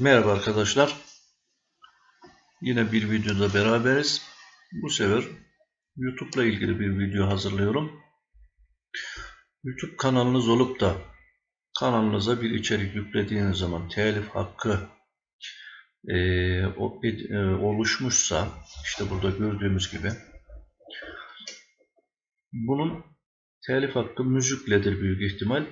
Merhaba arkadaşlar. Yine bir videoda beraberiz. Bu sefer YouTube ile ilgili bir video hazırlıyorum. YouTube kanalınız olup da kanalınıza bir içerik yüklediğiniz zaman telif hakkı eee, o- eee, oluşmuşsa işte burada gördüğümüz gibi bunun telif hakkı müzikledir büyük ihtimal.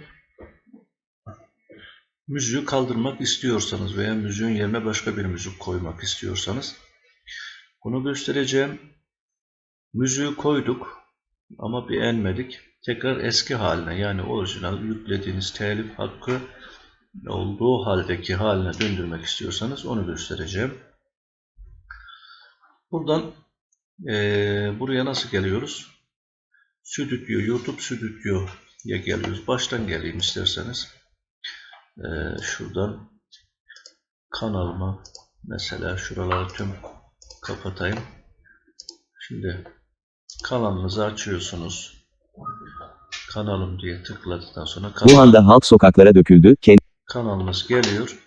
Müziği kaldırmak istiyorsanız veya müziğin yerine başka bir müzik koymak istiyorsanız bunu göstereceğim. Müziği koyduk ama beğenmedik. Tekrar eski haline yani orijinal yüklediğiniz telif hakkı olduğu haldeki haline döndürmek istiyorsanız onu göstereceğim. Buradan eee, buraya nasıl geliyoruz? Stüdyo, YouTube Stüdyo'ya geliyoruz. Baştan geleyim isterseniz. Ee, şuradan kanalıma mesela şuraları tüm kapatayım. Şimdi kanalınızı açıyorsunuz. Kanalım diye tıkladıktan sonra Bu kanal, anda halk sokaklara döküldü, kanalımız geliyor.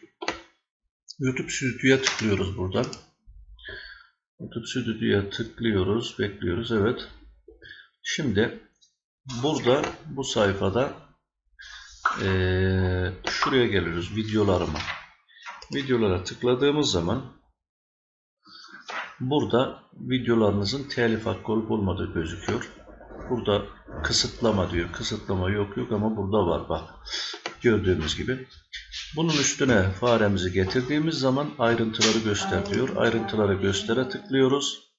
YouTube Stüdyo'ya tıklıyoruz buradan. YouTube Stüdyo'ya tıklıyoruz, bekliyoruz. Evet. Şimdi burada bu sayfada eee, şuraya geliyoruz videolarıma. Videolara tıkladığımız zaman burada videolarınızın telif hakkı olup olmadığı gözüküyor. Burada kısıtlama diyor. Kısıtlama yok yok ama burada var bak. Gördüğümüz gibi. Bunun üstüne faremizi getirdiğimiz zaman ayrıntıları göster diyor. Ayrıntıları göstere tıklıyoruz.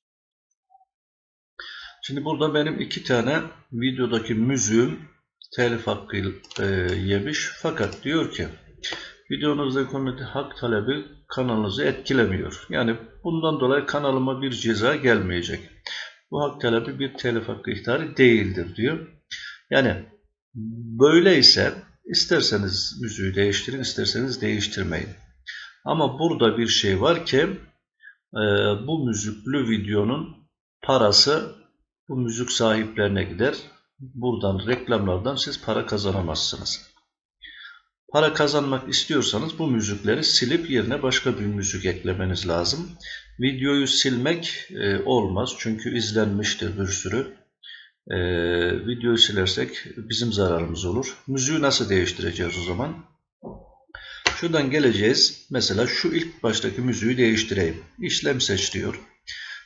Şimdi burada benim iki tane videodaki müziğim telif hakkı e, yemiş. Fakat diyor ki videonuzda konuda hak talebi kanalınızı etkilemiyor. Yani bundan dolayı kanalıma bir ceza gelmeyecek. Bu hak talebi bir telif hakkı ihtarı değildir diyor. Yani böyleyse isterseniz müziği değiştirin, isterseniz değiştirmeyin. Ama burada bir şey var ki e, bu müziklü videonun parası bu müzik sahiplerine gider. Buradan reklamlardan siz para kazanamazsınız. Para kazanmak istiyorsanız bu müzikleri silip yerine başka bir müzik eklemeniz lazım. Videoyu silmek e, olmaz çünkü izlenmiştir bir sürü. E, videoyu silersek bizim zararımız olur. Müziği nasıl değiştireceğiz o zaman? Şuradan geleceğiz. Mesela şu ilk baştaki müziği değiştireyim. İşlem seç diyor.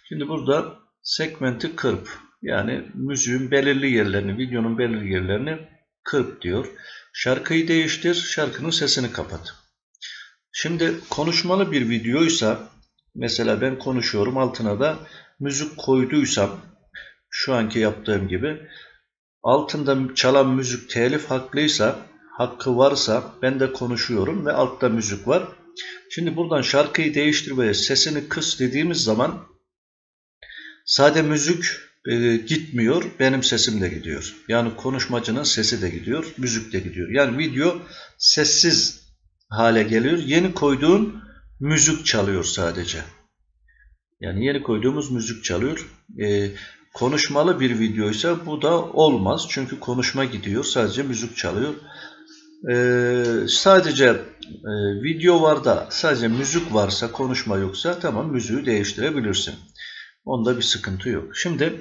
Şimdi burada segmenti kırp. Yani müziğin belirli yerlerini, videonun belirli yerlerini kırp diyor. Şarkıyı değiştir, şarkının sesini kapat. Şimdi konuşmalı bir videoysa, mesela ben konuşuyorum altına da müzik koyduysam, şu anki yaptığım gibi, altında çalan müzik telif haklıysa, hakkı varsa ben de konuşuyorum ve altta müzik var. Şimdi buradan şarkıyı değiştir ve sesini kıs dediğimiz zaman sade müzik e, gitmiyor, benim sesim de gidiyor. Yani konuşmacının sesi de gidiyor, müzik de gidiyor. Yani video sessiz hale geliyor. Yeni koyduğun müzik çalıyor sadece. Yani yeni koyduğumuz müzik çalıyor. E, konuşmalı bir videoysa bu da olmaz. Çünkü konuşma gidiyor, sadece müzik çalıyor. E, sadece e, video var da sadece müzik varsa, konuşma yoksa tamam müziği değiştirebilirsin. Onda bir sıkıntı yok. Şimdi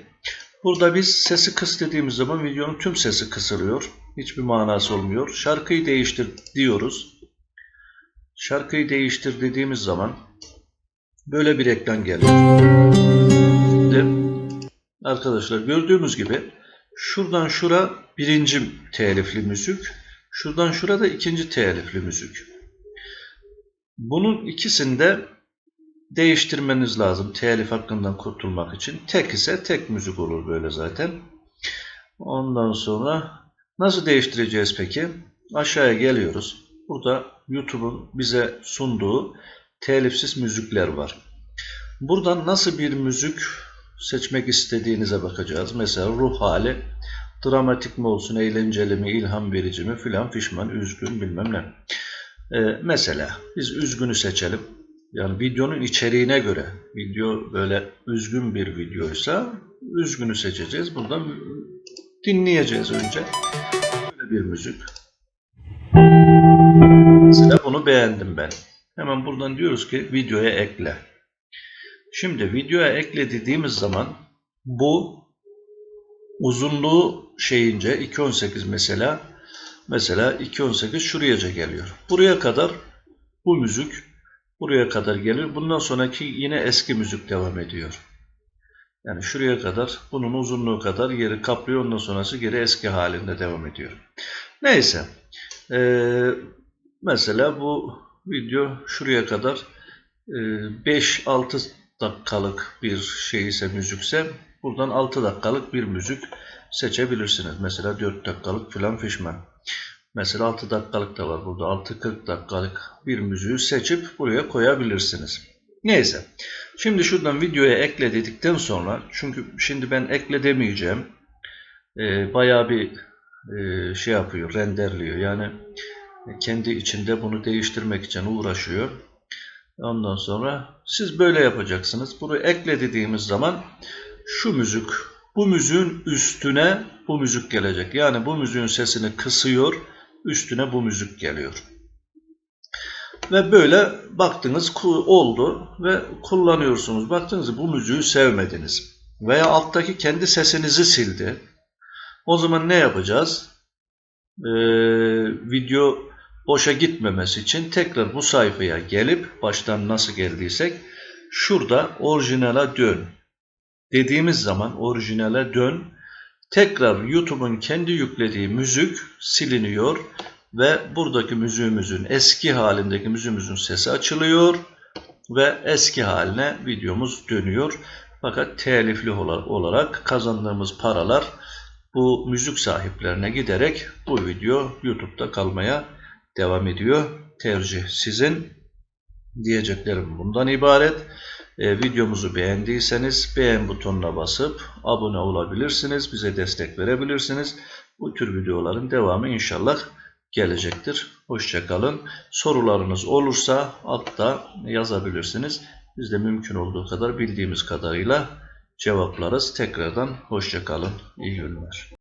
burada biz sesi kıs dediğimiz zaman videonun tüm sesi kısılıyor. Hiçbir manası olmuyor. Şarkıyı değiştir diyoruz. Şarkıyı değiştir dediğimiz zaman böyle bir ekran geliyor. Şimdi arkadaşlar gördüğümüz gibi şuradan şura birinci telifli müzik. Şuradan şurada ikinci telifli müzik. Bunun ikisinde değiştirmeniz lazım telif hakkından kurtulmak için. Tek ise tek müzik olur böyle zaten. Ondan sonra nasıl değiştireceğiz peki? Aşağıya geliyoruz. Burada YouTube'un bize sunduğu telifsiz müzikler var. Buradan nasıl bir müzik seçmek istediğinize bakacağız. Mesela ruh hali dramatik mi olsun, eğlenceli mi, ilham verici mi filan fişman, üzgün bilmem ne. Ee, mesela biz üzgünü seçelim. Yani videonun içeriğine göre video böyle üzgün bir videoysa üzgünü seçeceğiz. Buradan dinleyeceğiz önce. Böyle bir müzik. Mesela bunu beğendim ben. Hemen buradan diyoruz ki videoya ekle. Şimdi videoya ekle dediğimiz zaman bu uzunluğu şeyince 2.18 mesela mesela 2.18 şuraya geliyor. Buraya kadar bu müzik buraya kadar gelir. Bundan sonraki yine eski müzik devam ediyor. Yani şuraya kadar bunun uzunluğu kadar yeri kaplıyor. Ondan sonrası geri eski halinde devam ediyor. Neyse. Ee, mesela bu video şuraya kadar e, 5-6 dakikalık bir şey ise müzikse buradan 6 dakikalık bir müzik seçebilirsiniz. Mesela 4 dakikalık filan fişman. Mesela 6 dakikalık da var burada. 6-40 dakikalık bir müziği seçip buraya koyabilirsiniz. Neyse. Şimdi şuradan videoya ekle dedikten sonra çünkü şimdi ben ekle demeyeceğim. Ee, bayağı bir e, şey yapıyor, renderliyor. Yani kendi içinde bunu değiştirmek için uğraşıyor. Ondan sonra siz böyle yapacaksınız. Bunu ekle dediğimiz zaman şu müzik, bu müziğin üstüne bu müzik gelecek. Yani bu müziğin sesini kısıyor, üstüne bu müzik geliyor. Ve böyle baktınız oldu ve kullanıyorsunuz. Baktınız bu müziği sevmediniz. Veya alttaki kendi sesinizi sildi. O zaman ne yapacağız? Ee, video boşa gitmemesi için tekrar bu sayfaya gelip baştan nasıl geldiysek şurada orijinale dön dediğimiz zaman orijinale dön tekrar YouTube'un kendi yüklediği müzik siliniyor ve buradaki müziğimizin eski halindeki müziğimizin sesi açılıyor ve eski haline videomuz dönüyor. Fakat telifli olarak kazandığımız paralar bu müzik sahiplerine giderek bu video YouTube'da kalmaya devam ediyor. Tercih sizin. Diyeceklerim bundan ibaret. E, videomuzu beğendiyseniz beğen butonuna basıp abone olabilirsiniz. Bize destek verebilirsiniz. Bu tür videoların devamı inşallah gelecektir. Hoşçakalın. Sorularınız olursa altta yazabilirsiniz. Biz de mümkün olduğu kadar bildiğimiz kadarıyla cevaplarız. Tekrardan hoşçakalın. İyi günler.